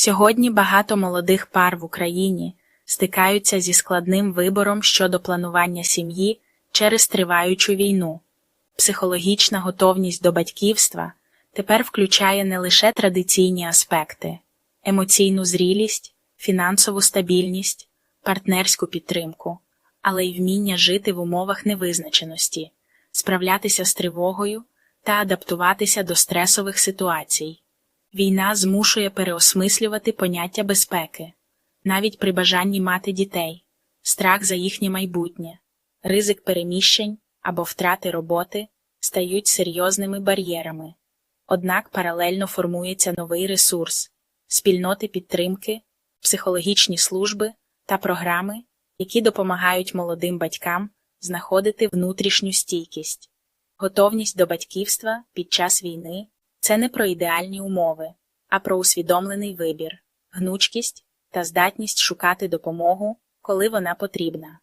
Сьогодні багато молодих пар в Україні стикаються зі складним вибором щодо планування сім'ї через триваючу війну. Психологічна готовність до батьківства тепер включає не лише традиційні аспекти емоційну зрілість, фінансову стабільність, партнерську підтримку, але й вміння жити в умовах невизначеності, справлятися з тривогою та адаптуватися до стресових ситуацій. Війна змушує переосмислювати поняття безпеки, навіть при бажанні мати дітей, страх за їхнє майбутнє, ризик переміщень або втрати роботи стають серйозними бар'єрами. Однак паралельно формується новий ресурс спільноти підтримки, психологічні служби та програми, які допомагають молодим батькам знаходити внутрішню стійкість. Готовність до батьківства під час війни це не про ідеальні умови, а про усвідомлений вибір, гнучкість та здатність шукати допомогу, коли вона потрібна.